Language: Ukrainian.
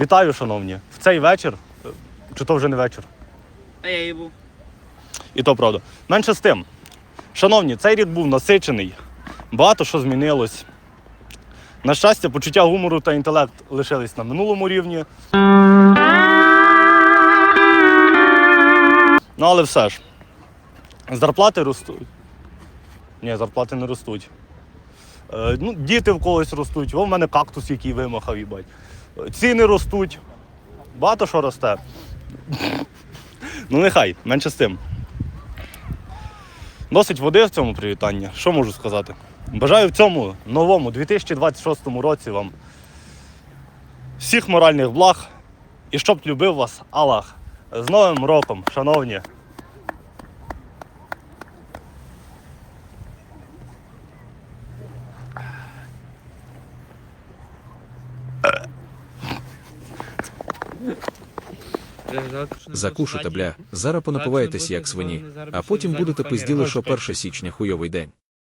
Вітаю, шановні. В цей вечір, чи то вже не вечір, А я їбу. і то правда. Менше з тим. Шановні, цей рік був насичений, багато що змінилось. На щастя, почуття гумору та інтелект лишились на минулому рівні. Ну, але все ж. Зарплати ростуть. Ні, зарплати не ростуть. Е, ну, діти в когось ростуть. О, в мене кактус, який вимахав, їбать. Ціни ростуть. Багато що росте. ну, нехай, менше з тим. Досить води в цьому привітанні. Що можу сказати? Бажаю в цьому новому 2026 році вам всіх моральних благ і щоб любив вас Аллах. З Новим роком, шановні! Закушуйте, бля. Зараз понапиваєтесь як свині, а потім будете пизділи, що 1 січня хуйовий день.